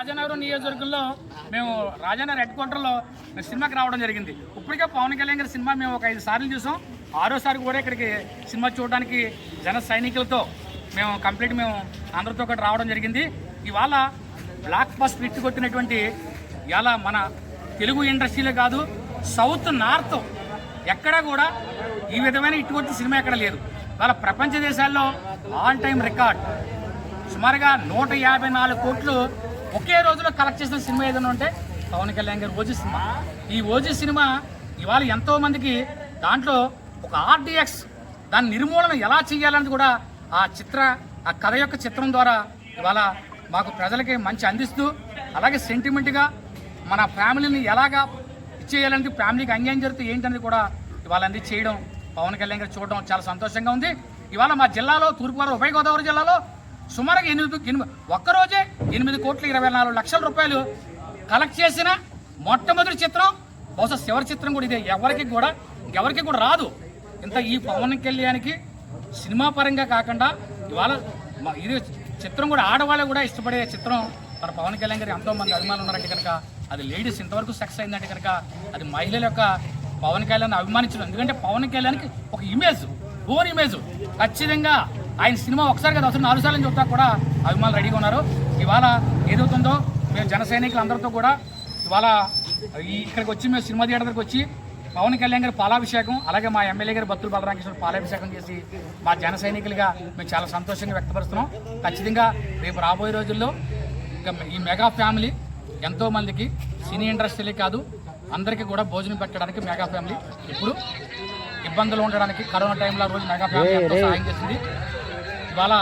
రాజనగరం నియోజకవర్గంలో మేము రాజనగర్ హెడ్ క్వార్టర్లో సినిమాకి రావడం జరిగింది. ఇప్పటికే పవన్ కళ్యాణ్ గారి సినిమా మేము ఒక ఐదు సార్లు చూసాం. ఆరోసారి కూడా ఇక్కడికి సినిమా చూడడానికి జన సైనికులతో మేము కంప్లీట్ మేము అందరితో ఒకటి రావడం జరిగింది. ఇవాళ బ్లాక్ బస్ట్ హిట్ కొట్టినటువంటి ఇలా మన తెలుగు ఇండస్ట్రీలో కాదు సౌత్ నార్త్ ఎక్కడా కూడా ఈ విధమైన ఇటువంటి సినిమా ఎక్కడ లేదు. ఇవాళ ప్రపంచ దేశాల్లో ఆల్ టైమ్ రికార్డ్. సుమారుగా నూట యాభై నాలుగు కోట్లు ఒకే రోజులో కలెక్ట్ చేసిన సినిమా ఏదైనా ఉంటే పవన్ కళ్యాణ్ గారి ఓజీ సినిమా. ఈ ఓజీ సినిమా ఇవాళ ఎంతోమందికి దాంట్లో ఒక ఆర్డిఎక్స్ దాని నిర్మూలన ఎలా చేయాలని కూడా ఆ చిత్ర ఆ కథ యొక్క చిత్రం ద్వారా ఇవాళ మాకు ప్రజలకి మంచి అందిస్తూ అలాగే సెంటిమెంట్గా మన ఫ్యామిలీని ఎలాగా ఇచ్చేయాలనేది ఫ్యామిలీకి అన్యాయం జరుగుతుంది ఏంటనేది కూడా ఇవాళ అంది చేయడం పవన్ కళ్యాణ్ గారు చూడడం చాలా సంతోషంగా ఉంది. ఇవాళ మా జిల్లాలో తూర్పుగోదావరి ఉభయ గోదావరి జిల్లాలో సుమారుగా ఎనిమిది ఎనిమిది ఒక్కరోజే ఎనిమిది కోట్ల ఇరవై నాలుగు లక్షల రూపాయలు కలెక్ట్ చేసిన మొట్టమొదటి చిత్రం బహుశా చివరి చిత్రం కూడా ఇదే. ఎవరికి కూడా ఎవరికి కూడా రాదు. ఇంత ఈ పవన్ కళ్యాణ్కి సినిమా పరంగా కాకుండా ఇవాళ ఇది చిత్రం కూడా ఆడవాళ్ళు కూడా ఇష్టపడే చిత్రం. మన పవన్ కళ్యాణ్ గారికి ఎంతో మంది అభిమానులు ఉన్నారంటే కనుక అది లేడీస్ ఇంతవరకు సక్సెస్ అయిందంటే కనుక అది మహిళల యొక్క పవన్ కళ్యాణ్ అభిమానించడం. ఎందుకంటే పవన్ కళ్యాణ్కి ఒక ఇమేజ్ ఓన్ ఇమేజ్ ఖచ్చితంగా ఆయన సినిమా ఒకసారి కదా అవసరం నాలుగు సార్లు చూస్తా కూడా అభిమానులు రెడీగా ఉన్నారు. ఇవాళ ఏదవుతుందో మేము జన సైనికులు అందరితో కూడా ఇవాళ ఇక్కడికి వచ్చి మేము సినిమా థియేటర్ దగ్గరికి వచ్చి పవన్ కళ్యాణ్ గారి పాలాభిషేకం అలాగే మా ఎమ్మెల్యే గారి భక్తులు బలరామకృష్ణ పాలాభిషేకం చేసి మా జన సైనికులుగా మేము చాలా సంతోషంగా వ్యక్తపరుస్తున్నాం. ఖచ్చితంగా రేపు రాబోయే రోజుల్లో ఇంకా ఈ మెగా ఫ్యామిలీ ఎంతో మందికి సినీ ఇండస్ట్రీ కాదు అందరికీ కూడా భోజనం పెట్టడానికి మెగా ఫ్యామిలీ. ఇప్పుడు ఇబ్బందులు ఉండడానికి కరోనా టైంలో రోజు మెగా ఫ్యామిలీ ఎంతో సహాయం చేసింది. ఇవాళ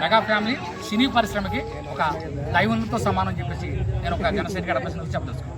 మెగా ఫ్యామిలీ సినీ పరిశ్రమకి ఒక దైవంతో సమానం చెప్పేసి నేను ఒక జనసేన గడప చెప్పదలుచుకున్నాను.